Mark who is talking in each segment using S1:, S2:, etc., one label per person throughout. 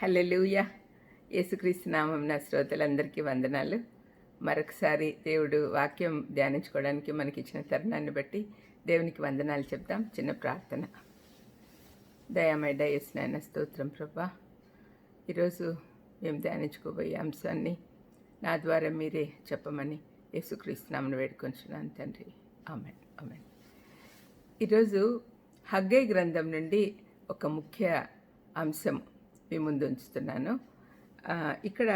S1: హల్లెలూయ. యేసుక్రీస్తు నామం నా శ్రోతలందరికీ వందనాలు. మరొకసారి దేవుడు వాక్యం ధ్యానించుకోవడానికి మనకి ఇచ్చిన తరుణాన్ని బట్టి దేవునికి వందనాలు చెప్తాం చిన్న ప్రార్థన. దయామయ డయస్ నాయన స్తోత్రం ప్రభా. ఈరోజు మేము ధ్యానించుకోబోయే అంశాన్ని నా ద్వారా మీరే చెప్పమని యేసుక్రీస్తు నామను వేడుకొంచున్నాను తండ్రి. ఆమె ఆమె ఈరోజు హగ్గై గ్రంథం నుండి ఒక ముఖ్య అంశం మీ ముందు ఉంచుతున్నాను. ఇక్కడ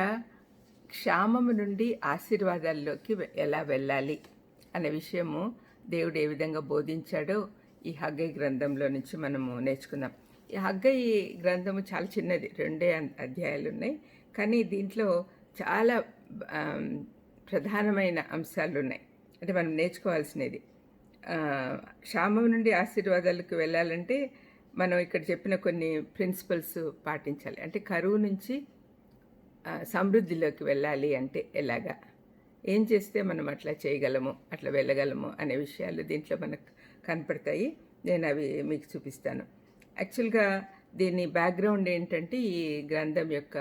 S1: క్షామము నుండి ఆశీర్వాదాల్లోకి ఎలా వెళ్ళాలి అనే విషయము దేవుడు ఏ విధంగా బోధించాడో ఈ హగ్గై గ్రంథంలో నుంచి మనము నేర్చుకుందాం. ఈ హగ్గై గ్రంథము చాలా చిన్నది రెండే అధ్యాయాలు ఉన్నాయి. కానీ దీంట్లో చాలా ప్రధానమైన అంశాలు ఉన్నాయి. అంటే మనం నేర్చుకోవాల్సినది. క్షామం నుండి ఆశీర్వాదాలకు వెళ్ళాలంటే మనం ఇక్కడ చెప్పిన కొన్ని ప్రిన్సిపల్స్ పాటించాలి. అంటే కరువు నుంచి సమృద్ధిలోకి వెళ్ళాలి అంటే ఎలాగా? ఏం చేస్తే మనం అట్లా చేయగలము అట్లా వెళ్ళగలము అనే విషయాలు దీంట్లో మనకు కనపడతాయి. నేను అవి మీకు చూపిస్తాను. యాక్చువల్గా దీని బ్యాక్గ్రౌండ్ ఏంటంటే ఈ గ్రంథం యొక్క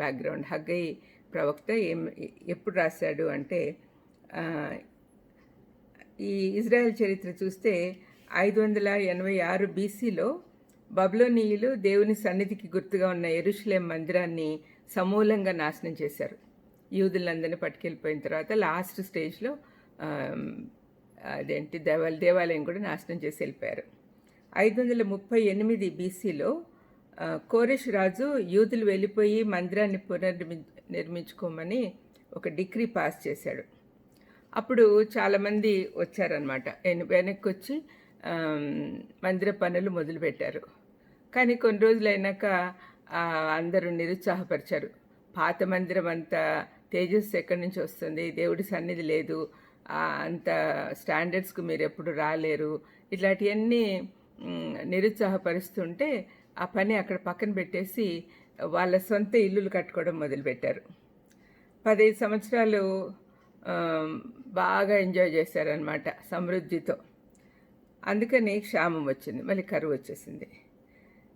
S1: బ్యాక్గ్రౌండ్ హగ్గై ప్రవక్త ఏం ఎప్పుడు రాశాడు అంటే ఈ ఇజ్రాయెల్ చరిత్ర చూస్తే ఐదు వందల ఎనభై ఆరు బీసీలో బబులోనీయులు దేవుని సన్నిధికి గుర్తుగా ఉన్న ఎరుషులేం మందిరాన్ని సమూలంగా నాశనం చేశారు. యూదులందరినీ పట్టుకెళ్ళిపోయిన తర్వాత లాస్ట్ స్టేజ్లో అదేంటి దేవాల దేవాలయం కూడా నాశనం చేసి వెళ్ళిపోయారు. ఐదు వందల ముప్పై ఎనిమిది బీసీలో కోరిష్ రాజు యూదులు వెళ్ళిపోయి మందిరాన్ని పునర్నిర్మి నిర్మించుకోమని ఒక డిగ్రీ పాస్ చేశాడు. అప్పుడు చాలామంది వచ్చారనమాట వెనక్కి వచ్చి మందిర పనులు మొదలుపెట్టారు. కానీ కొన్ని రోజులు అయినాక అందరూ నిరుత్సాహపరిచారు. పాత మందిరం అంత తేజస్సు ఎక్కడి నుంచి వస్తుంది? దేవుడి సన్నిధి లేదు. అంత స్టాండర్డ్స్కు మీరు ఎప్పుడు రాలేరు? ఇట్లాంటివన్నీ నిరుత్సాహపరుస్తుంటే ఆ పని అక్కడ పక్కన పెట్టేసి వాళ్ళ సొంత ఇల్లులు కట్టుకోవడం మొదలుపెట్టారు. పదహైదు సంవత్సరాలు బాగా ఎంజాయ్ చేశారనమాట సమృద్ధితో. అందుకని క్షామం వచ్చింది. మళ్ళీ కరువు వచ్చేసింది.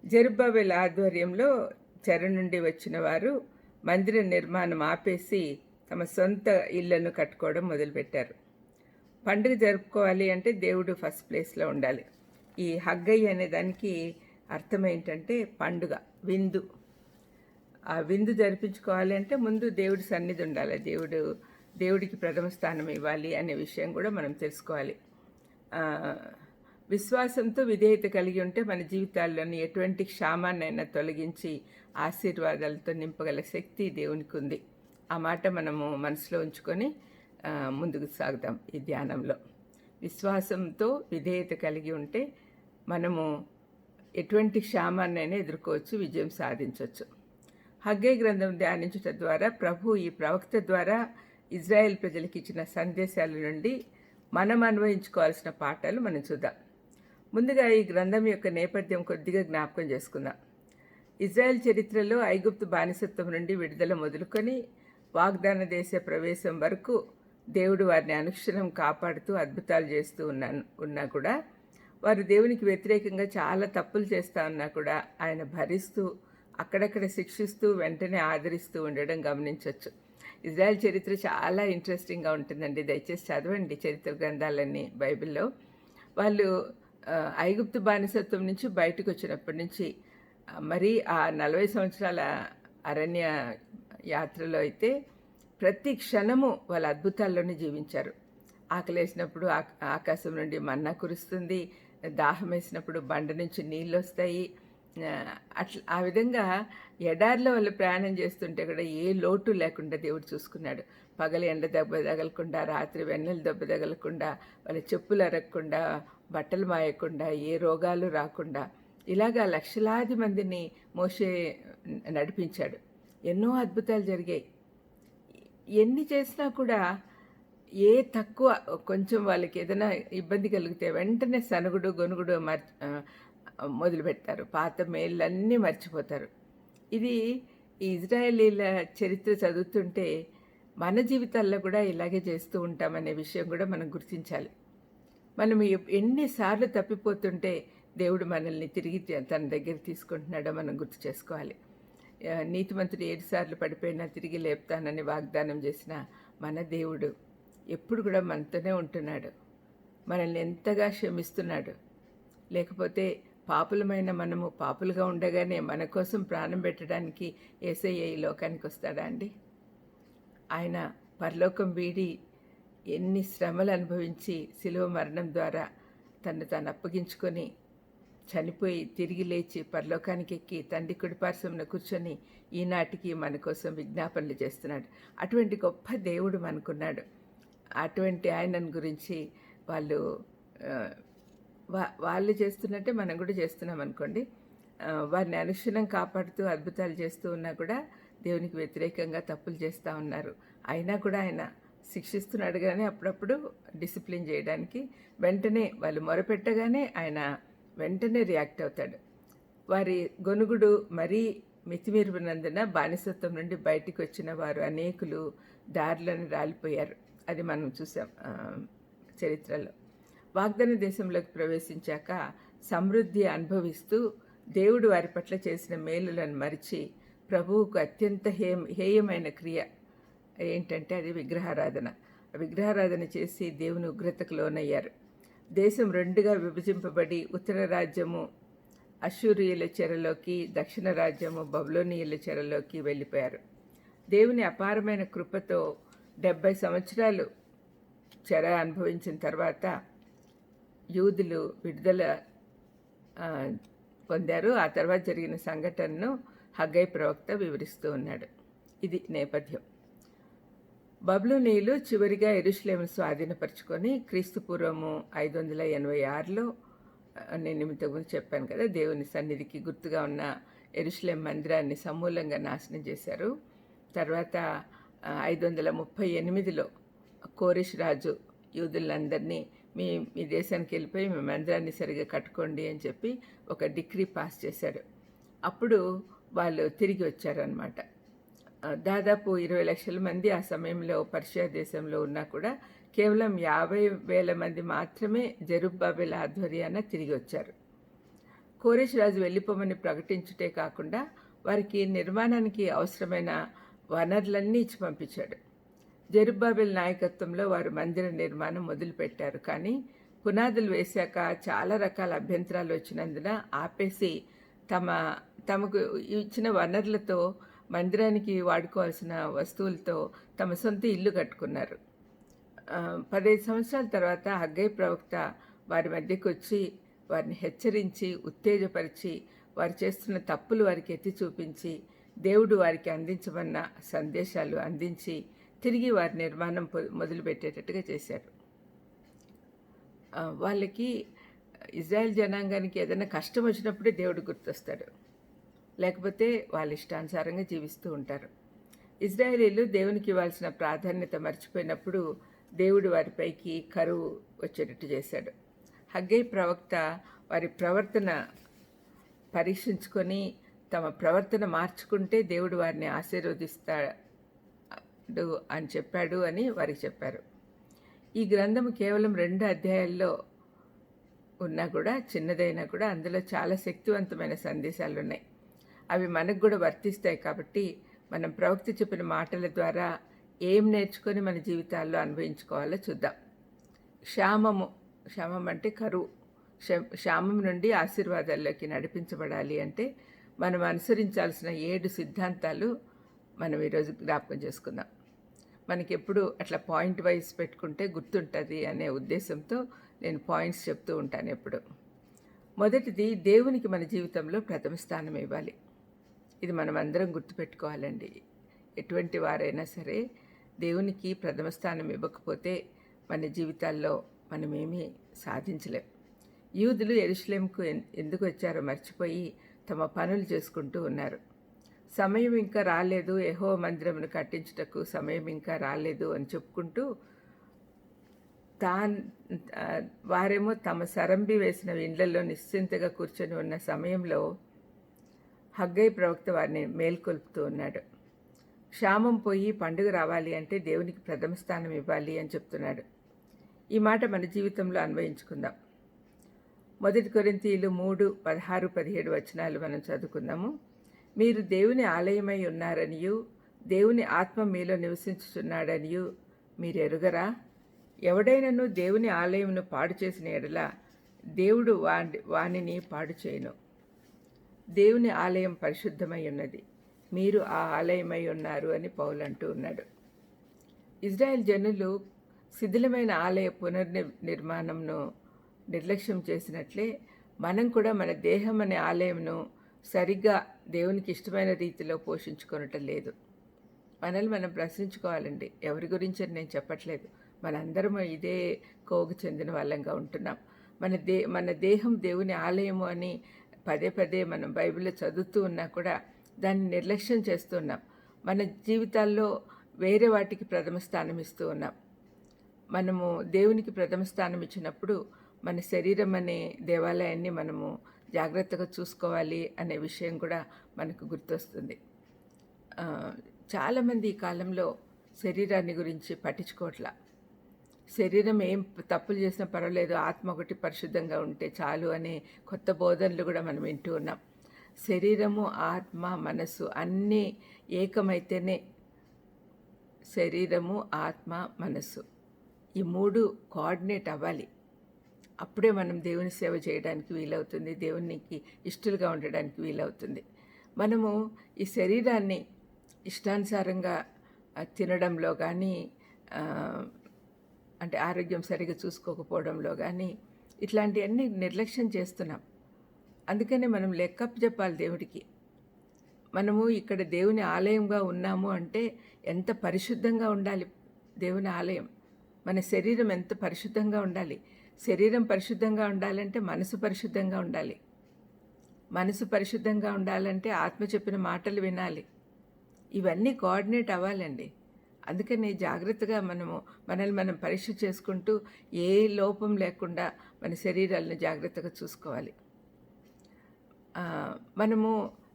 S1: జెరుబ్బాబెల్ ఆధ్వర్యంలో చెర నుండి వచ్చిన వారు మందిర నిర్మాణం ఆపేసి తమ సొంత ఇళ్ళను కట్టుకోవడం మొదలుపెట్టారు. పండుగ జరుపుకోవాలి అంటే దేవుడు ఫస్ట్ ప్లేస్లో ఉండాలి. ఈ హగ్గయ్య అనే దానికి అర్థం ఏంటంటే పండుగ విందు. ఆ విందు జరిపించుకోవాలి అంటే ముందు దేవుడి సన్నిధి ఉండాలి. దేవుడు దేవుడికి ప్రథమ స్థానం ఇవ్వాలి అనే విషయం కూడా మనం తెలుసుకోవాలి. విశ్వాసంతో విధేయత కలిగి ఉంటే మన జీవితాల్లోని ఎటువంటి క్షామాన్నైనా తొలగించి ఆశీర్వాదాలతో నింపగల శక్తి దేవునికి ఉంది ఆ మాట మనము మనసులో ఉంచుకొని ముందుకు సాగుదాం ఈ ధ్యానంలో. విశ్వాసంతో విధేయత కలిగి ఉంటే మనము ఎటువంటి క్షామాన్నైనా ఎదుర్కోవచ్చు విజయం సాధించవచ్చు. హగ్గే గ్రంథం ధ్యానించటం ద్వారా ప్రభు ఈ ప్రవక్త ద్వారా ఇజ్రాయెల్ ప్రజలకు ఇచ్చిన సందేశాల నుండి మనం అన్వయించుకోవాల్సిన పాఠాలు మనం చూద్దాం. ముందుగా ఈ గ్రంథం యొక్క నేపథ్యం కొద్దిగా జ్ఞాపకం చేసుకుందాం. ఇజ్రాయెల్ చరిత్రలో ఐగుప్తు బానిసత్వం నుండి విడుదల మొదలుకొని వాగ్దాన దేశ ప్రవేశం వరకు దేవుడు వారిని అనుక్షణం కాపాడుతూ అద్భుతాలు చేస్తూ ఉన్నాను ఉన్నా కూడా వారు దేవునికి వ్యతిరేకంగా చాలా తప్పులు చేస్తా ఉన్నా కూడా ఆయన భరిస్తూ అక్కడక్కడ శిక్షిస్తూ వెంటనే ఆదరిస్తూ ఉండడం గమనించవచ్చు ఇజ్రాయెల్ చరిత్ర చాలా ఇంట్రెస్టింగ్గా ఉంటుందండి. దయచేసి చదవండి చరిత్ర గ్రంథాలన్నీ బైబిల్లో. వాళ్ళు ఐగుప్తు బానిసత్వం నుంచి బయటకు వచ్చినప్పటి నుంచి మరి ఆ నలభై సంవత్సరాల అరణ్య యాత్రలో అయితే ప్రతి క్షణము వాళ్ళ అద్భుతాల్లోనే జీవించారు. ఆకలేసినప్పుడు ఆ- ఆకాశం నుండి మన్నా కురుస్తుంది దాహం వేసినప్పుడు బండ నుంచి నీళ్ళు వస్తాయి. అట్లా ఆ విధంగా ఎడారిలో వాళ్ళు ప్రయాణం చేస్తుంటే కూడా ఏ లోటు లేకుండా దేవుడు చూసుకున్నాడు. పగలు ఎండ దెబ్బ తగలకుండా రాత్రి వెన్నెల దెబ్బ తగలకుండా వాళ్ళ చెప్పులు అరగకుండా బట్టలు మాయకుండా ఏ రోగాలు రాకుండా ఇలాగా లక్షలాది మందిని మోసే నడిపించాడు. ఎన్నో అద్భుతాలు జరిగాయి. ఎన్ని చేసినా కూడా ఏ తక్కువ కొంచెం వాళ్ళకి ఏదైనా ఇబ్బంది కలిగితే వెంటనే సనుగుడు గొనుగుడు మర్ మొదలు పెడతారు. పాత మేళ్ళన్నీ మర్చిపోతారు. ఇది ఇజ్రాయేలీల చరిత్ర చదువుతుంటే మన జీవితాల్లో కూడా ఇలాగే చేస్తూ ఉంటామనే విషయం కూడా మనం గుర్తించాలి. మనం ఎన్నిసార్లు తప్పిపోతుంటే దేవుడు మనల్ని తిరిగి తన దగ్గర తీసుకుంటున్నాడో మనం గుర్తు చేసుకోవాలి. నీతి నీతిమంతుడు ఏడుసార్లు పడిపోయినా తిరిగి లేపుతానని వాగ్దానం చేసిన మన దేవుడు ఎప్పుడు కూడా మనతోనే ఉంటున్నాడు. మనల్ని ఎంతగా క్షమిస్తున్నాడు. లేకపోతే పాపులమైన మనము పాపులుగా ఉండగానే మన కోసం ప్రాణం పెట్టడానికి ఏసయ్య ఈ లోకానికి వస్తాడా అండి? ఆయన పరలోకం వీడి ఎన్ని శ్రమలు అనుభవించి శిలువ మరణం ద్వారా తను తాను అప్పగించుకొని చనిపోయి తిరిగి లేచి పరలోకానికి ఎక్కి తండ్రి కుడిపార్శ్వమున కూర్చొని ఈనాటికి మన కోసం విజ్ఞాపనలు చేస్తున్నాడు. అటువంటి గొప్ప దేవుడు మనకున్నాడు. అటువంటి ఆయనను గురించి వాళ్ళు వా వాళ్ళు చేస్తున్నట్టే మనం కూడా చేస్తున్నాం అనుకోండి. వారిని అనుక్షణం కాపాడుతూ అద్భుతాలు చేస్తూ ఉన్నా కూడా దేవునికి వ్యతిరేకంగా తప్పులు చేస్తూ ఉన్నారు. అయినా కూడా ఆయన శిక్షిస్తున్నాడు కానీ అప్పుడప్పుడు డిసిప్లిన్ చేయడానికి వెంటనే వాళ్ళు మొరపెట్టగానే ఆయన వెంటనే రియాక్ట్ అవుతాడు. వారి గొనుగుడు మరీ మితిమీరినందున బానిసత్వం నుండి బయటికి వచ్చిన వారు అనేకులు దారులను రాలిపోయారు. అది మనం చూసాం చరిత్రలో. వాగ్దాన దేశంలోకి ప్రవేశించాక సమృద్ధి అనుభవిస్తూ దేవుడు వారి పట్ల చేసిన మేలులను మరిచి ప్రభువుకు అత్యంత హేయ హేయమైన క్రియ ఏంటంటే అది విగ్రహారాధన. విగ్రహారాధన చేసి దేవుని ఉగ్రతకు లోనయ్యారు. దేశం రెండుగా విభజింపబడి ఉత్తర రాజ్యము అశూరియుల చెరలోకి దక్షిణ రాజ్యము బబులోనియుల చెరలోకి వెళ్ళిపోయారు. దేవుని అపారమైన కృపతో డెబ్బై సంవత్సరాలు చెర అనుభవించిన తర్వాత యూదులు విడుదల పొందారు. ఆ తర్వాత జరిగిన సంఘటనను హగ్గై ప్రవక్త వివరిస్తూ ఉన్నాడు. ఇది నేపథ్యం. బబులోనీయులు చివరిగా ఎరుషులేము స్వాధీనపరుచుకొని క్రీస్తుపూర్వము ఐదు వందల ఎనభై ఆరులో నేను ఇంతకుముందు చెప్పాను కదా దేవుని సన్నిధికి గుర్తుగా ఉన్న ఎరుషులేం మందిరాన్ని సమూలంగా నాశనం చేశారు. తర్వాత ఐదు వందల ముప్పై ఎనిమిదిలో కోరిష్ రాజు యూదులందరినీ మీ మీ దేశానికి వెళ్ళిపోయి మీ మందిరాన్ని సరిగా కట్టుకోండి అని చెప్పి ఒక డిగ్రీ పాస్ చేశాడు అప్పుడు వాళ్ళు తిరిగి వచ్చారనమాట దాదాపు ఇరవై లక్షల మంది ఆ సమయంలో పర్షియా దేశంలో ఉన్నా కూడా కేవలం యాభై వేల మంది మాత్రమే జరుబ్బాబెల్ ఆధ్వర్యాన తిరిగి వచ్చారు. కోరేష్ రాజు వెళ్ళిపోమని ప్రకటించుటే కాకుండా వారికి నిర్మాణానికి అవసరమైన వనరులన్నీ ఇచ్చి పంపించాడు. జరుబ్బాబెల్ నాయకత్వంలో వారు మందిర నిర్మాణం మొదలుపెట్టారు కానీ పునాదులు వేశాక చాలా రకాల అభ్యంతరాలు వచ్చినందున ఆపేసి తమ తమకు ఇచ్చిన వనరులతో మందిరానికి వాడుకోవాల్సిన వస్తువులతో తమ సొంత ఇల్లు కట్టుకున్నారు. ఆ, పదహైదు సంవత్సరాల తర్వాత హగ్గై ప్రవక్త వారి మధ్యకు వచ్చి వారిని హెచ్చరించి ఉత్తేజపరిచి వారు చేస్తున్న తప్పులు వారికి ఎత్తి చూపించి దేవుడు వారికి అందించమన్న సందేశాలు అందించి తిరిగి వారి నిర్మాణం పొ- మొదలుపెట్టేటట్టుగా చేశారు. వాళ్ళకి ఇజ్రాయెల్ జనాంగానికి ఏదైనా కష్టం వచ్చినప్పుడే దేవుడు గుర్తొస్తాడు. లేకపోతే వాళ్ళ ఇష్టానుసారంగా జీవిస్తూ ఉంటారు. ఇజ్రాయేలీలు దేవునికి ఇవ్వాల్సిన ప్రాధాన్యత మర్చిపోయినప్పుడు దేవుడు వారిపైకి కరువు వచ్చేటట్టు చేశాడు. హగ్గై ప్రవక్త వారి ప్రవర్తన పరీక్షించుకొని తమ ప్రవర్తన మార్చుకుంటే దేవుడు వారిని ఆశీర్వదిస్తాడు అని చెప్పాడు అని వారికి చెప్పారు. ఈ గ్రంథం కేవలం రెండు అధ్యాయాల్లో ఉన్నా కూడా చిన్నదైనా కూడా అందులో చాలా శక్తివంతమైన సందేశాలు ఉన్నాయి అవి మనకు కూడా వర్తిస్తాయి కాబట్టి మనం ప్రవక్త చెప్పిన మాటల ద్వారా ఏం నేర్చుకొని మన జీవితాల్లో అనుభవించుకోవాలో చూద్దాం. క్షామము క్షామం అంటే కరువు. క్షామం నుండి ఆశీర్వాదాల్లోకి నడిపించబడాలి అంటే మనం అనుసరించాల్సిన ఏడు సిద్ధాంతాలు మనం ఈరోజు జ్ఞాపకం చేసుకుందాం. మనకి ఎప్పుడు అట్లా పాయింట్ వైజ్ పెట్టుకుంటే గుర్తుంటుంది అనే ఉద్దేశంతో నేను పాయింట్స్ చెప్తూ ఉంటాను ఎప్పుడు. మొదటిది దేవునికి మన జీవితంలో ప్రథమ స్థానం ఇవ్వాలి. ఇది మనం అందరం గుర్తుపెట్టుకోవాలండి. ఎటువంటి వారైనా సరే దేవునికి ప్రథమ స్థానం ఇవ్వకపోతే మన జీవితాల్లో మనమేమీ సాధించలేం. యూదులు ఎరుషలేంకు ఎందుకు వచ్చారో మర్చిపోయి తమ పనులు చేసుకుంటూ ఉన్నారు. సమయం ఇంకా రాలేదు ఎహో మందిరమును కట్టించుటకు సమయం ఇంకా రాలేదు అని చెప్పుకుంటూ తాన్ వారేమో తమ సరంబి వేసిన ఇండ్లలో నిశ్చింతగా కూర్చొని ఉన్న సమయంలో హగ్గై ప్రవక్త వారిని మేల్కొల్పుతూ ఉన్నాడు. క్షామం పోయి పండుగ రావాలి అంటే దేవునికి ప్రథమ స్థానం ఇవ్వాలి అని చెప్తున్నాడు. ఈ మాట మన జీవితంలో అన్వయించుకుందాం. మొదటి కొరింతీయులు మూడు పదహారు పదిహేడు వచనాలు మనం చదువుకుందాము. మీరు దేవుని ఆలయమై ఉన్నారనియు దేవుని ఆత్మ మీలో నివసించుచున్నాడనియు మీరు ఎరుగరా? ఎవడైనను దేవుని ఆలయమును పాడు చేసిన ఎడల దేవుడు వాణి వానిని పాడు చేయను. దేవుని ఆలయం పరిశుద్ధమై ఉన్నది. మీరు ఆ ఆలయమై ఉన్నారు అని పౌలు అంటూ ఉన్నాడు. ఇజ్రాయెల్ జనులు శిథిలమైన ఆలయ పునర్నిర్మాణంను నిర్లక్ష్యం చేసినట్లే మనం కూడా మన దేహం అనే ఆలయంను సరిగ్గా దేవునికి ఇష్టమైన రీతిలో పోషించుకొనటం లేదు. మనల్ని మనం ప్రశ్నించుకోవాలండి. ఎవరి గురించి అని నేను చెప్పట్లేదు. మనందరం ఇదే కోగు చెందిన వాళ్ళంగా ఉంటున్నాం. మన దే మన దేహం దేవుని ఆలయము అని పదే పదే మనం బైబిల్లో చదువుతూ ఉన్నా కూడా దాన్ని నిర్లక్ష్యం చేస్తున్నాం మన జీవితాల్లో వేరే వాటికి ప్రథమ స్థానం ఇస్తూ ఉన్నాం. మనము దేవునికి ప్రథమ స్థానం ఇచ్చినప్పుడు మన శరీరం అనే దేవాలయాన్ని మనము జాగ్రత్తగా చూసుకోవాలి అనే విషయం కూడా మనకు గుర్తొస్తుంది. చాలామంది ఈ కాలంలో శరీరాన్ని గురించి పట్టించుకోవట్లా. శరీరం ఏం తప్పులు చేసినా పర్వాలేదు ఆత్మ ఒకటి పరిశుద్ధంగా ఉంటే చాలు అనే కొత్త బోధనలు కూడా మనం వింటూ ఉన్నాం. శరీరము ఆత్మ మనసు అన్నీ ఏకమైతేనే శరీరము ఆత్మ మనస్సు. ఈ మూడు కోఆర్డినేట్ అవ్వాలి. అప్పుడే మనం దేవుని సేవ చేయడానికి వీలవుతుంది దేవునికి ఇష్టలుగా ఉండడానికి వీలవుతుంది. మనము ఈ శరీరాన్ని ఇష్టానుసారంగా తినడంలో కానీ అంటే ఆరోగ్యం సరిగా చూసుకోకపోవడంలో కానీ ఇట్లాంటివన్నీ నిర్లక్ష్యం చేస్తున్నాం. అందుకనే మనం లెక్కప్ చెప్పాలి దేవుడికి. మనము ఇక్కడ దేవుని ఆలయంగా ఉన్నాము అంటే ఎంత పరిశుద్ధంగా ఉండాలి దేవుని ఆలయం? మన శరీరం ఎంత పరిశుద్ధంగా ఉండాలి? శరీరం పరిశుద్ధంగా ఉండాలంటే మనసు పరిశుద్ధంగా ఉండాలి. మనసు పరిశుద్ధంగా ఉండాలంటే ఆత్మ చెప్పిన మాటలు వినాలి. ఇవన్నీ కోఆర్డినేట్ అవ్వాలండి. అందుకని జాగ్రత్తగా మనము మనల్ని మనం పరీక్ష చేసుకుంటూ ఏ లోపం లేకుండా మన శరీరాలను జాగ్రత్తగా చూసుకోవాలి. మనము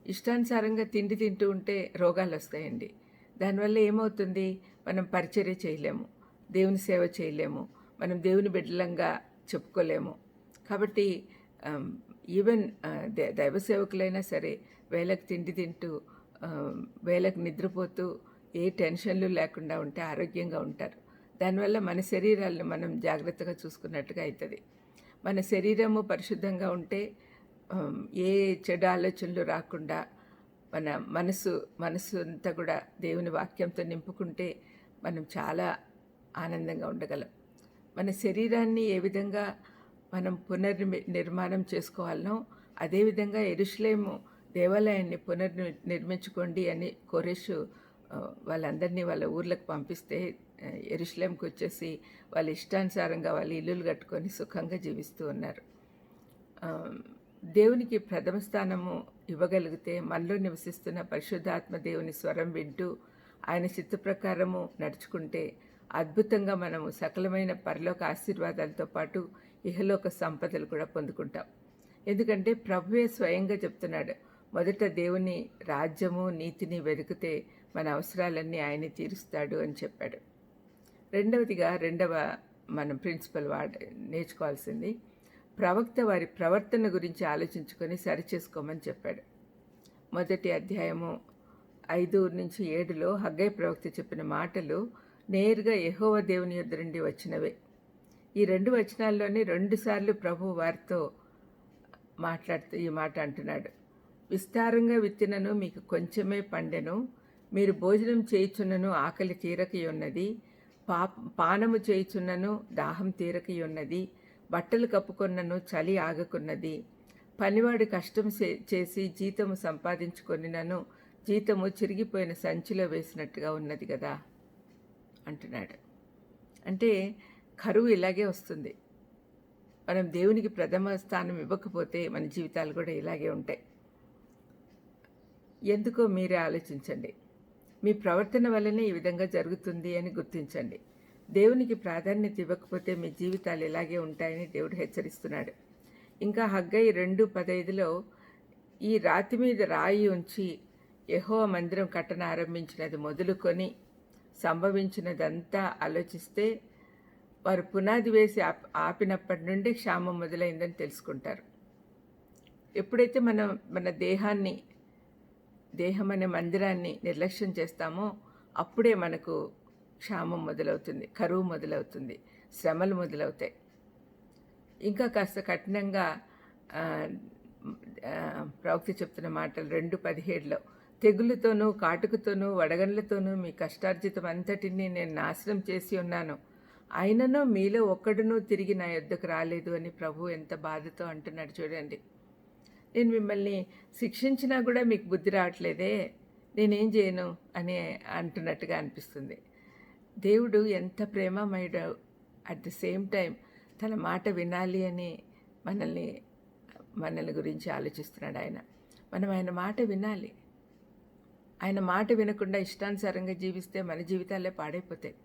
S1: ఇష్టానుసారంగా తిండి తింటూ ఉంటే రోగాలు వస్తాయండి. దానివల్ల ఏమవుతుంది? మనం పరిచర్య చేయలేము దేవుని సేవ చేయలేము మనం దేవుని బిడ్డలంగా చెప్పుకోలేము. కాబట్టి ఈవెన్ దైవ సేవకులైనా సరే వేలకు తిండి తింటూ వేలకు నిద్రపోతూ ఏ టెన్షన్లు లేకుండా ఉంటే ఆరోగ్యంగా ఉంటారు. దానివల్ల మన శరీరాలను మనం జాగ్రత్తగా చూసుకున్నట్టుగా అవుతుంది మన శరీరము పరిశుద్ధంగా ఉంటే ఏ చెడు ఆలోచనలు రాకుండా మన మనసు మనసు అంతా కూడా దేవుని వాక్యంతో నింపుకుంటే మనం చాలా ఆనందంగా ఉండగలం. మన శరీరాన్ని ఏ విధంగా మనం పునర్ని నిర్మాణం చేసుకోవాలనో అదేవిధంగా ఎరుషులేము దేవాలయాన్ని పునర్ని నిర్మించుకోండి అని కోరేషు వాళ్ళందరినీ వాళ్ళ ఊర్లకు పంపిస్తే ఎరుశ్లేంకి వచ్చేసి వాళ్ళ ఇష్టానుసారంగా వాళ్ళ ఇల్లులు కట్టుకొని సుఖంగా జీవిస్తూ ఉన్నారు. దేవునికి ప్రథమ స్థానము ఇవ్వగలిగితే మనలో నివసిస్తున్న పరిశుద్ధాత్మ దేవుని స్వరం వింటూ ఆయన చిత్త ప్రకారము నడుచుకుంటే అద్భుతంగా మనము సకలమైన పరలోక ఆశీర్వాదాలతో పాటు ఇహలోక సంపదలు కూడా పొందుకుంటాం. ఎందుకంటే ప్రభువే స్వయంగా చెప్తున్నాడు మొదట దేవుని రాజ్యము నీతిని వెతికితే మన అవసరాలన్నీ ఆయనే తీరుస్తాడు అని చెప్పాడు. రెండవదిగా రెండవ మనం ప్రిన్సిపల్ వాడ నేర్చుకోవాల్సింది ప్రవక్త వారి ప్రవర్తన గురించి ఆలోచించుకొని సరిచేసుకోమని చెప్పాడు. మొదటి అధ్యాయము ఐదు నుంచి ఏడులో హగ్గై ప్రవక్త చెప్పిన మాటలు నేరుగా యహోవ దేవుని యొద్ద నుండి వచ్చినవే. ఈ రెండు వచనాల్లోనే రెండుసార్లు ప్రభు వారితో మాట్లాడుతూ ఈ మాట అంటున్నాడు. విస్తారంగా విత్తినను మీకు కొంచెమే పండెను మీరు భోజనం చేయుచున్నను ఆకలి తీరకయున్నది పా పానము చేయుచున్నను దాహం తీరకయున్నది బట్టలు కప్పుకొన్నను చలి ఆగకున్నది. పనివాడు కష్టం చే- చేసి జీతము సంపాదించుకొనినను జీతము చిరిగిపోయిన సంచిలో వేసినట్టుగా ఉన్నది కదా అంటున్నాడు. అంటే కరువు ఇలాగే వస్తుంది. మనం దేవునికి ప్రథమ స్థానం ఇవ్వకపోతే మన జీవితాలు కూడా ఇలాగే ఉంటాయి. ఎందుకో మీరే ఆలోచించండి. మీ ప్రవర్తన వల్లనే ఈ విధంగా జరుగుతుంది అని గుర్తించండి. దేవునికి ప్రాధాన్యత ఇవ్వకపోతే మీ జీవితాలు ఇలాగే ఉంటాయని దేవుడు హెచ్చరిస్తున్నాడు. ఇంకా హగ్గై రెండు పదైదులో ఈ రాతి మీద రాయి ఉంచి యహో మందిరం కట్టన ఆరంభించినది మొదలుకొని సంభవించినదంతా ఆలోచిస్తే వారు పునాది వేసి ఆప్- ఆపినప్పటి నుండి క్షామం మొదలైందని తెలుసుకుంటారు. ఎప్పుడైతే మనం మన దేహాన్ని దేహం అనే మందిరాన్ని నిర్లక్ష్యం చేస్తామో అప్పుడే మనకు క్షామం మొదలవుతుంది కరువు మొదలవుతుంది శ్రమలు మొదలవుతాయి. ఇంకా కాస్త కఠినంగా ఆ, ప్రవక్త చెప్తున్న మాటలు రెండు పదిహేడులో తెగులుతోనూ కాటుకతోనూ వడగండ్లతోనూ మీ కష్టార్జితం అంతటినీ నేను నాశనం చేసి ఉన్నాను. అయినను మీలో ఒక్కడునూ తిరిగి నా యొద్దకు రాలేదు అని ప్రభు ఎంత బాధతో అంటున్నాడు చూడండి. నేను మిమ్మల్ని శిక్షించినా కూడా మీకు బుద్ధి రావట్లేదే. నేనేం చేయను అని అంటున్నట్టుగా అనిపిస్తుంది. దేవుడు ఎంత ప్రేమమయుడు అట్ ద సేమ్ టైం తన మాట వినాలి అని మనల్ని మనల్ని గురించి ఆలోచిస్తున్నాడు ఆయన. మనం ఆయన మాట వినాలి. ఆయన మాట వినకుండా ఇష్టానుసారంగా జీవిస్తే మన జీవితాలే పాడైపోతాయి.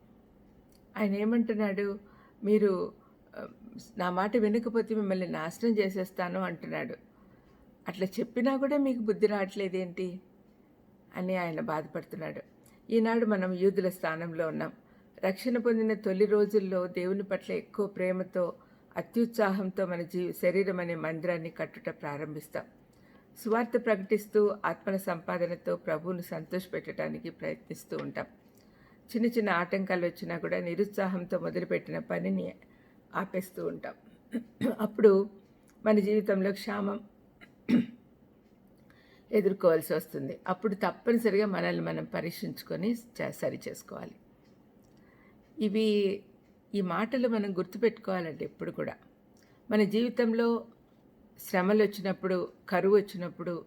S1: ఆయన ఏమంటున్నాడు? మీరు నా మాట వినకపోతే మిమ్మల్ని నాశనం చేసేస్తాను అంటున్నాడు. అట్లా చెప్పినా కూడా మీకు బుద్ధి రావట్లేదేంటి? అని ఆయన బాధపడుతున్నాడు. ఈనాడు మనం యూదుల స్థానంలో ఉన్నాం. రక్షణ పొందిన తొలి రోజుల్లో దేవుని పట్ల ఎక్కువ ప్రేమతో అత్యుత్సాహంతో మన జీ శరీరం అనే మందిరాన్ని కట్టుట ప్రారంభిస్తాం. సువార్త ప్రకటిస్తూ ఆత్మల సంపాదనతో ప్రభువును సంతోషపెట్టడానికి ప్రయత్నిస్తూ ఉంటాం. చిన్న చిన్న ఆటంకాలు వచ్చినా కూడా నిరుత్సాహంతో మొదలుపెట్టిన పనిని ఆపేస్తూ ఉంటాం. అప్పుడు మన జీవితంలో క్షామం ఎదుర్కోవాల్సి వస్తుంది. అప్పుడు తప్పనిసరిగా మనల్ని మనం పరీక్షించుకొని చ- సరి చేసుకోవాలి. ఇవి ఈ మాటలు మనం గుర్తుపెట్టుకోవాలండి ఎప్పుడు కూడా. మన జీవితంలో శ్రమలు వచ్చినప్పుడు కరువు వచ్చినప్పుడు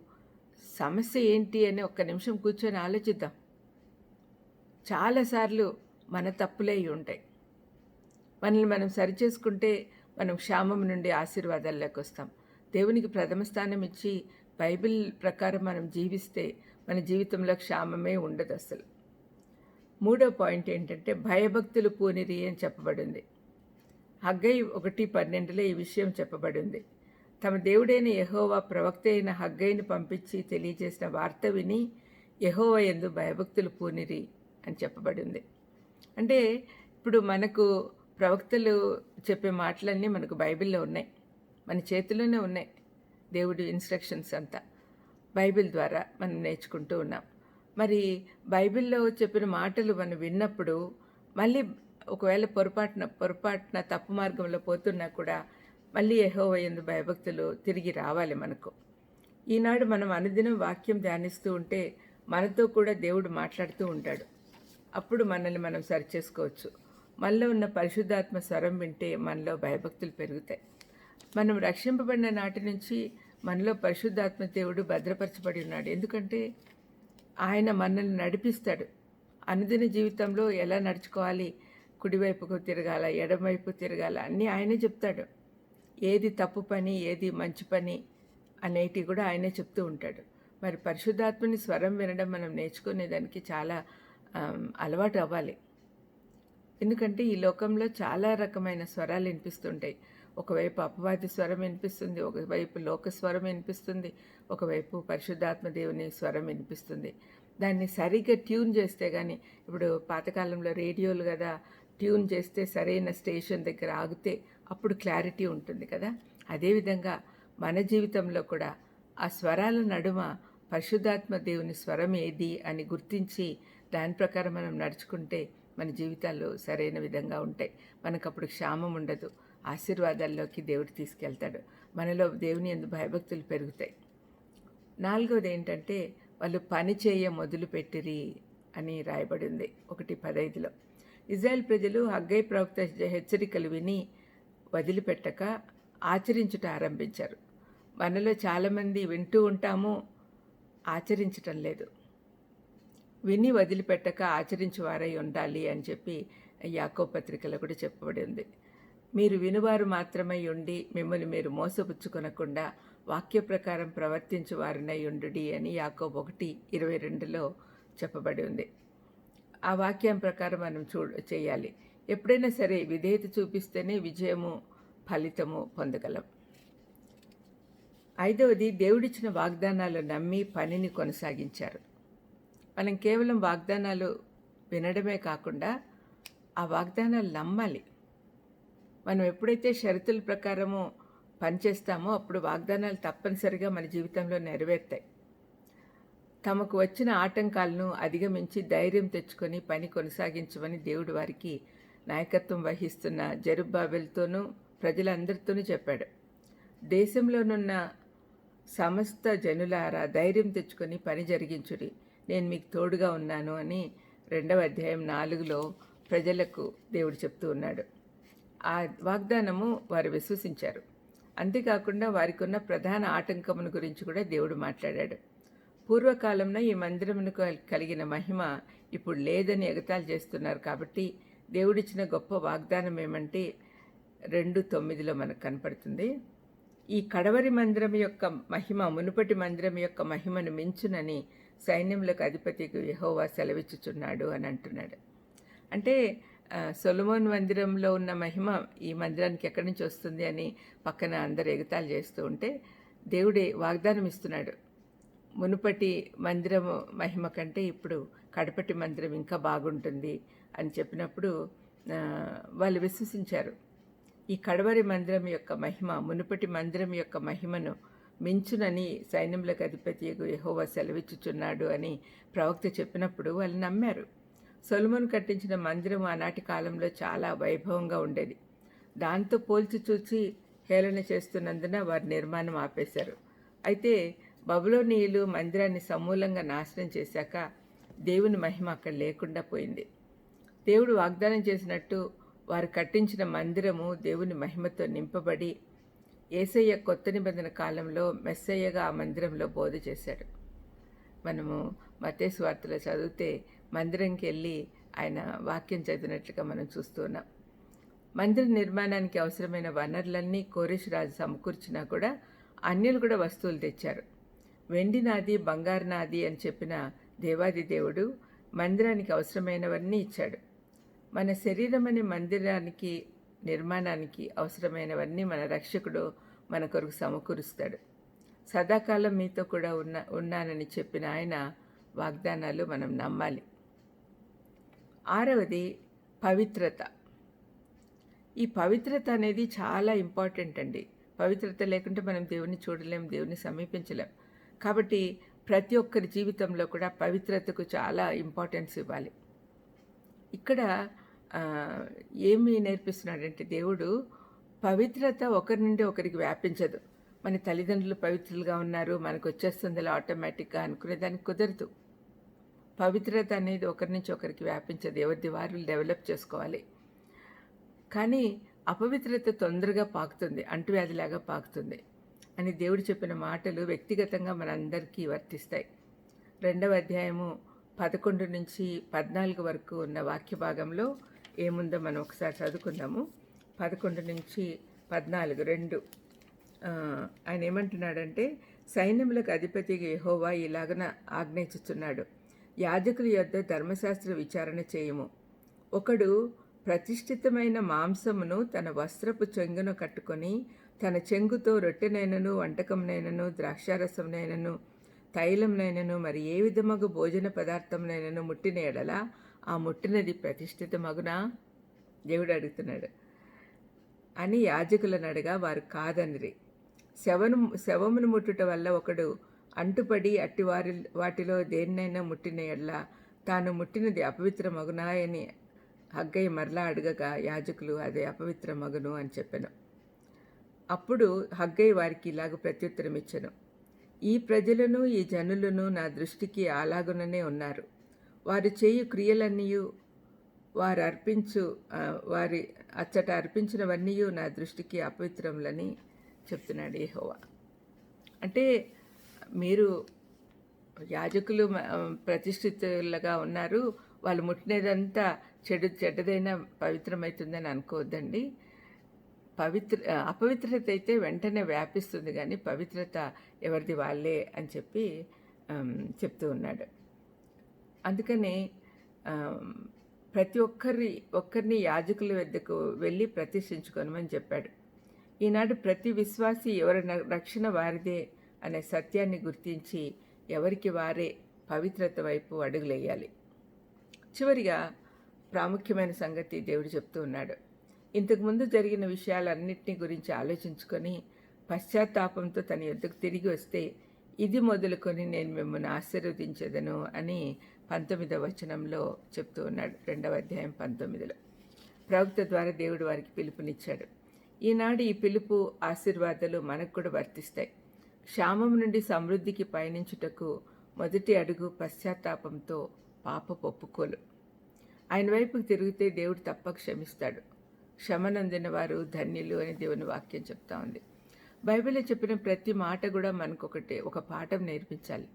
S1: సమస్య ఏంటి అని ఒక్క నిమిషం కూర్చొని ఆలోచిద్దాం. చాలాసార్లు మన తప్పులే ఉంటాయి. మనల్ని మనం సరిచేసుకుంటే మనం క్షామం నుండి ఆశీర్వాదాల్లోకి వస్తాం. దేవునికి ప్రథమ స్థానం ఇచ్చి బైబిల్ ప్రకారం మనం జీవిస్తే మన జీవితంలో క్షామమే ఉండదు అసలు. మూడో పాయింట్ ఏంటంటే భయభక్తులు పూనిరి అని చెప్పబడింది. హగ్గై ఒకటి పన్నెండులో ఈ విషయం చెప్పబడింది. తమ దేవుడైన యహోవా ప్రవక్త అయిన హగ్గైని పంపించి తెలియజేసిన వార్త విని యహోవ ఎందు భయభక్తులు పూనిరి అని చెప్పబడింది. అంటే ఇప్పుడు మనకు ప్రవక్తలు చెప్పే మాటలన్నీ మనకు బైబిల్లో ఉన్నాయి. మన చేతిలోనే ఉన్నాయి. దేవుడి ఇన్స్ట్రక్షన్స్ అంతా బైబిల్ ద్వారా మనం నేర్చుకుంటూ ఉన్నాం. మరి బైబిల్లో చెప్పిన మాటలు మనం విన్నప్పుడు మళ్ళీ ఒకవేళ పొరపాటున పొరపాటున తప్పు మార్గంలో పోతున్నా కూడా మళ్ళీ ఎహోవ ఎందు భయభక్తులు తిరిగి రావాలి మనకు. ఈనాడు మనం అనుదినం వాక్యం ధ్యానిస్తూ ఉంటే మనతో కూడా దేవుడు మాట్లాడుతూ ఉంటాడు. అప్పుడు మనల్ని మనం సరిచేసుకోవచ్చు. మనలో ఉన్న పరిశుద్ధాత్మ స్వరం వింటే మనలో భయభక్తులు పెరుగుతాయి. మనం రక్షింపబడిన నాటి నుంచి మనలో పరిశుద్ధాత్మ దేవుడు భద్రపరచబడి ఉన్నాడు. ఎందుకంటే ఆయన మనల్ని నడిపిస్తాడు. అనుదిన జీవితంలో ఎలా నడుచుకోవాలి? కుడివైపుకు తిరగాల ఎడమవైపు తిరగాల అన్నీ ఆయనే చెప్తాడు. ఏది తప్పు పని ఏది మంచి పని అనేటివి కూడా ఆయనే చెప్తూ ఉంటాడు. మరి పరిశుద్ధాత్మని స్వరం వినడం మనం నేర్చుకునేదానికి చాలా అలవాటు అవ్వాలి. ఎందుకంటే ఈ లోకంలో చాలా రకమైన స్వరాలు వినిపిస్తుంటాయి. ఒకవైపు అపవాది స్వరం వినిపిస్తుంది ఒకవైపు లోక స్వరం వినిపిస్తుంది ఒకవైపు పరిశుద్ధాత్మ దేవుని స్వరం వినిపిస్తుంది. దాన్ని సరిగ్గా ట్యూన్ చేస్తే కానీ ఇప్పుడు పాతకాలంలో రేడియోలు కదా ట్యూన్ చేస్తే సరైన స్టేషన్ దగ్గర ఆగితే అప్పుడు క్లారిటీ ఉంటుంది కదా. అదేవిధంగా మన జీవితంలో కూడా ఆ స్వరాల నడుమ పరిశుద్ధాత్మ దేవుని స్వరం ఏది అని గుర్తించి దాని ప్రకారం మనం నడుచుకుంటే మన జీవితాలు సరైన విధంగా ఉంటాయి. మనకు అప్పుడు క్షామం ఉండదు. ఆశీర్వాదాల్లోకి దేవుడు తీసుకెళ్తాడు. మనలో దేవుని ఎందు భయభక్తులు పెరుగుతాయి. నాలుగవది ఏంటంటే వాళ్ళు పని చేయ మొదలుపెట్టిరి అని రాయబడింది ఒకటి పదైదులో. ఇజ్రాయెల్ ప్రజలు హగ్గై ప్రవక్త హెచ్చరికలు విని వదిలిపెట్టక ఆచరించుట ఆరంభించారు. మనలో చాలామంది వింటూ ఉంటాము ఆచరించటం లేదు. విని వదిలిపెట్టక ఆచరించేవారై ఉండాలి అని చెప్పి యాకో పత్రికలో కూడా చెప్పబడి ఉంది మీరు వినువారు మాత్రమై ఉండి మిమ్మల్ని మీరు మోసపుచ్చుకొనకుండా వాక్య ప్రకారం ప్రవర్తించు ఉండు అని యాకో ఒకటి ఇరవై రెండులో చెప్పబడి ఉంది. ఆ వాక్యం ప్రకారం మనం చూ చేయాలి. ఎప్పుడైనా సరే విధేయత చూపిస్తేనే విజయము ఫలితము పొందగలం. ఐదవది దేవుడిచ్చిన వాగ్దానాలు నమ్మి పనిని కొనసాగించారు. మనం కేవలం వాగ్దానాలు వినడమే కాకుండా ఆ వాగ్దానాలు నమ్మాలి. మనం ఎప్పుడైతే షరతుల ప్రకారము పనిచేస్తామో అప్పుడు వాగ్దానాలు తప్పనిసరిగా మన జీవితంలో నెరవేరుతాయి. తమకు వచ్చిన ఆటంకాలను అధిగమించి ధైర్యం తెచ్చుకొని పని కొనసాగించమని దేవుడు వారికి నాయకత్వం వహిస్తున్న జరుబ్బాబెల్తోనూ ప్రజలందరితోనూ చెప్పాడు. దేశంలోనున్న సమస్త జనులారా ధైర్యం తెచ్చుకొని పని జరిగించుడి. నేను మీకు తోడుగా ఉన్నాను అని రెండవ అధ్యాయం నాలుగులో ప్రజలకు దేవుడు చెప్తూ ఉన్నాడు. ఆ వాగ్దానము వారు విశ్వసించారు. అంతేకాకుండా వారికి ఉన్న ప్రధాన ఆటంకమును గురించి కూడా దేవుడు మాట్లాడాడు. పూర్వకాలంలో ఈ మందిరమును కలిగిన మహిమ ఇప్పుడు లేదని ఎగతాలు చేస్తున్నారు కాబట్టి దేవుడిచ్చిన గొప్ప వాగ్దానం ఏమంటే రెండు తొమ్మిదిలో మనకు కనపడుతుంది. ఈ కడవరి మందిరం యొక్క మహిమ మునుపటి మందిరం యొక్క మహిమను మించునని సైన్యములకు అధిపతికి యహోవా సెలవిచ్చుచున్నాడు అని అంటున్నాడు. అంటే సొలమోన్ మందిరంలో ఉన్న మహిమ ఈ మందిరానికి ఎక్కడి నుంచి వస్తుంది అని పక్కన అందరు ఎగతాలు చేస్తూ ఉంటే దేవుడే వాగ్దానం ఇస్తున్నాడు. మునుపటి మందిరం మహిమ కంటే ఇప్పుడు కడపటి మందిరం ఇంకా బాగుంటుంది అని చెప్పినప్పుడు వాళ్ళు విశ్వసించారు. ఈ కడవరి మందిరం యొక్క మహిమ మునుపటి మందిరం యొక్క మహిమను మించునని సైన్యములకు అధిపతి యహోవా సెలవిచ్చుచున్నాడు అని ప్రవక్త చెప్పినప్పుడు వాళ్ళు నమ్మారు. సొలుమును కట్టించిన మందిరం ఆనాటి కాలంలో చాలా వైభవంగా ఉండేది. దాంతో పోల్చి చూచి హేళన చేస్తున్నందున వారి నిర్మాణం ఆపేశారు. అయితే బబులోనీయులు మందిరాన్ని సమూలంగా నాశనం చేశాక దేవుని మహిమ అక్కడ లేకుండా పోయింది. దేవుడు వాగ్దానం చేసినట్టు వారు కట్టించిన మందిరము దేవుని మహిమతో నింపబడి ఏసయ్య కొత్త నిబంధన కాలంలో మెస్సయ్యగా ఆ మందిరంలో బోధ చేశాడు. మనము మతేశ్వార్తలో చదివితే మందిరంకి వెళ్ళి ఆయన వాక్యం చదివినట్లుగా మనం చూస్తున్నాం మందిర నిర్మాణానికి అవసరమైన వనరులన్నీ కోరేష్ రాజు సమకూర్చినా కూడా అన్యులు కూడా వస్తువులు తెచ్చారు. వెండి నాది బంగారు నాది అని చెప్పిన దేవాది దేవుడు మందిరానికి అవసరమైనవన్నీ ఇచ్చాడు. మన శరీరం అనే మందిరానికి నిర్మాణానికి అవసరమైనవన్నీ మన రక్షకుడు మన కొరకు సమకూరుస్తాడు. సదాకాలం మీతో కూడా ఉన్న ఉన్నానని చెప్పిన ఆయన వాగ్దానాలు మనం నమ్మాలి. ఆరవది పవిత్రత. ఈ పవిత్రత అనేది చాలా ఇంపార్టెంట్ అండి. పవిత్రత లేకుంటే మనం దేవుని చూడలేం దేవుని సమీపించలేం. కాబట్టి ప్రతి ఒక్కరి జీవితంలో కూడా పవిత్రతకు చాలా ఇంపార్టెన్స్ ఇవ్వాలి. ఇక్కడ ఏమి నేర్పిస్తున్నాడంటే దేవుడు పవిత్రత ఒకరి నుండి ఒకరికి వ్యాపించదు. మన తల్లిదండ్రులు పవిత్రులుగా ఉన్నారు మనకు వచ్చేస్తుంది ఆటోమేటిక్గా అనుకునే దానికి కుదరదు. పవిత్రత అనేది ఒకరి నుంచి ఒకరికి వ్యాపించదు ఎవరిది వారు డెవలప్ చేసుకోవాలి. కానీ అపవిత్రత తొందరగా పాకుతుంది అంటువ్యాధిలాగా పాకుతుంది అని దేవుడు చెప్పిన మాటలు వ్యక్తిగతంగా మనందరికీ వర్తిస్తాయి. రెండవ అధ్యాయము పదకొండు నుంచి పద్నాలుగు వరకు ఉన్న వాక్య భాగంలో ఏముందో మనం ఒకసారి చదువుకుందాము. పదకొండు నుంచి పద్నాలుగు రెండు. ఆయన ఏమంటున్నాడంటే సైన్యములకు అధిపతిగా యహోవా ఇలాగన ఆజ్ఞయించుతున్నాడు యాజకుల యొద్ద ధర్మశాస్త్ర విచారణ చేయము. ఒకడు ప్రతిష్ఠితమైన మాంసమును తన వస్త్రపు చెంగును కట్టుకొని తన చెంగుతో రొట్టెనైనను వంటకంనైనను ద్రాక్షారసంనైనను తైలంనైనను మరి ఏ విధమగు భోజన పదార్థంనైనను ముట్టిన ఎడల ఆ ముట్టినది ప్రతిష్ఠితమగునా? దేవుడు అడుగుతున్నాడు. అని యాజకులను అడగా వారు కాదనిరి. శవను శవమును ముట్టుట వల్ల ఒకడు అంటుపడి అట్టి వారి వాటిలో దేన్నైనా ముట్టిన ఎడ్ల తాను ముట్టినది అపవిత్ర మగునాయని హగ్గయ్య మరలా అడగగా యాజకులు అదే అపవిత్ర మగును అని చెప్పాను. అప్పుడు హగ్గయ్య వారికి ఇలాగ ప్రత్యుత్తరం ఇచ్చాను ఈ ప్రజలను ఈ జనులను నా దృష్టికి అలాగుననే ఉన్నారు. వారు చేయు క్రియలన్నీ వారు అర్పించు వారి అచ్చట అర్పించినవన్నీ నా దృష్టికి అపవిత్రములని చెప్తున్నాడు ఏహోవా అంటే మీరు యాజకులు ప్రతిష్ఠితులుగా ఉన్నారు. వాళ్ళు ముట్టినదంతా చెడు చెడ్డదైనా పవిత్రమవుతుందని అనుకోవద్దండి. పవిత్ర అపవిత్రత అయితే వెంటనే వ్యాపిస్తుంది కానీ పవిత్రత ఎవరిది వాళ్ళే అని చెప్పి చెప్తూ ఉన్నాడు. అందుకని ప్రతి ఒక్కరి ఒక్కరిని యాజకుల వద్దకు వెళ్ళి ప్రతిష్ఠించుకోనమని చెప్పాడు. ఈనాడు ప్రతి విశ్వాసి ఎవరి రక్షణ వారిదే అనే సత్యాన్ని గుర్తించి ఎవరికి వారే పవిత్రత వైపు అడుగులేయాలి. చివరిగా ప్రాముఖ్యమైన సంగతి దేవుడు చెప్తూ ఉన్నాడు. ఇంతకుముందు జరిగిన విషయాలన్నింటినీ గురించి ఆలోచించుకొని పశ్చాత్తాపంతో తన యుద్ధకు తిరిగి వస్తే ఇది మొదలుకొని నేను మిమ్మల్ని ఆశీర్వదించదను అని పంతొమ్మిదవ వచనంలో చెప్తూ ఉన్నాడు. రెండవ అధ్యాయం పంతొమ్మిదిలో. ప్రవక్త ద్వారా దేవుడు వారికి పిలుపునిచ్చాడు. ఈనాడు ఈ పిలుపు ఆశీర్వాదాలు మనకు కూడా వర్తిస్తాయి. క్షామం నుండి సమృద్ధికి పయనించుటకు మొదటి అడుగు పశ్చాత్తాపంతో పాప ఒప్పుకోలు ఆయన వైపుకు తిరిగితే దేవుడు తప్ప క్షమిస్తాడు. క్షమనందిన వారు ధన్యులు అని దేవుని వాక్యం చెప్తా ఉంది. బైబిల్లో చెప్పిన ప్రతి మాట కూడా మనకు ఒక పాఠం నేర్పించాలి.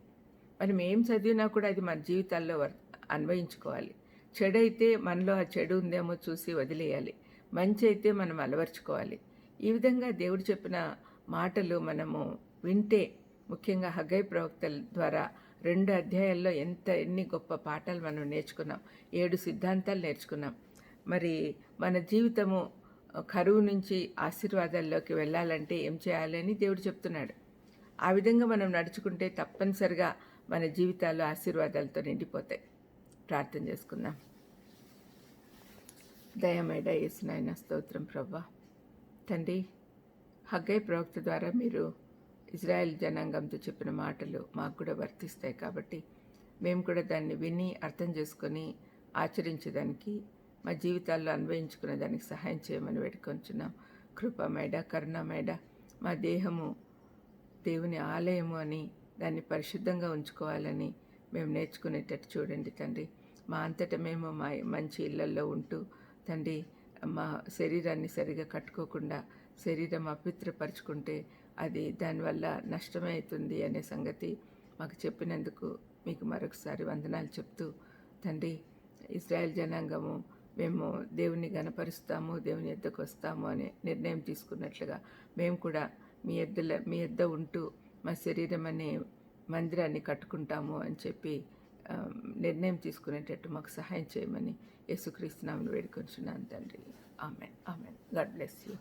S1: మనం ఏం చదివినా కూడా అది మన జీవితాల్లో వర్- అన్వయించుకోవాలి. చెడు అయితే మనలో ఆ చెడు ఉందేమో చూసి వదిలేయాలి. మంచి అయితే మనం అలవర్చుకోవాలి. ఈ విధంగా దేవుడు చెప్పిన మాటలు మనము వింటే ముఖ్యంగా హగ్గై ప్రవక్తల ద్వారా రెండు అధ్యాయాల్లో ఎంత ఎన్ని గొప్ప పాఠాలు మనం నేర్చుకున్నాం ఏడు సిద్ధాంతాలు నేర్చుకున్నాం. మరి మన జీవితము కరువు నుంచి ఆశీర్వాదాల్లోకి వెళ్ళాలంటే ఏం చేయాలి అని దేవుడు చెప్తున్నాడు. ఆ విధంగా మనం నడుచుకుంటే తప్పనిసరిగా మన జీవితాలు ఆశీర్వాదాలతో నిండిపోతాయి. ప్రార్థన చేసుకుందాం. దయమేడ యేసునాయన స్తోత్రం ప్రభా. తండ్రి హగ్గై ప్రవక్త ద్వారా మీరు ఇజ్రాయెల్ జనాంగంతో చెప్పిన మాటలు మాకు కూడా వర్తిస్తాయి కాబట్టి మేము కూడా దాన్ని విని అర్థం చేసుకొని ఆచరించేదానికి మా జీవితాల్లో అన్వయించుకునే దానికి సహాయం చేయమని వేడుకొంచున్నాం. కృపమేడ కరుణమేడ మా దేహము దేవుని ఆలయము అని దాన్ని పరిశుద్ధంగా ఉంచుకోవాలని మేము నేర్చుకునేటట్టు చూడండి తండ్రి. మా అంతటా మేము మా మంచి ఇళ్ళల్లో ఉంటూ తండ్రి మా శరీరాన్ని సరిగా కట్టుకోకుండా శరీరం అపవిత్రపరుచుకుంటే అది దానివల్ల నష్టమే అవుతుంది అనే సంగతి మాకు చెప్పినందుకు మీకు మరొకసారి వందనాలు చెప్తూ తండ్రి ఇస్రాయల్ జనాంగము మేము దేవుని గనపరుస్తాము దేవుని ఎద్దకు వస్తాము అనే నిర్ణయం తీసుకున్నట్లుగా మేము కూడా మీ ఎద్దల మీ ఎద్ద ఉంటూ మా శరీరం అనే మందిరాన్ని కట్టుకుంటాము అని చెప్పి నిర్ణయం తీసుకునేటట్టు మాకు సహాయం చేయమని యేసుక్రీస్తునామను వేడుకొంచున్నాను తండ్రి. Amen. Amen. God bless you.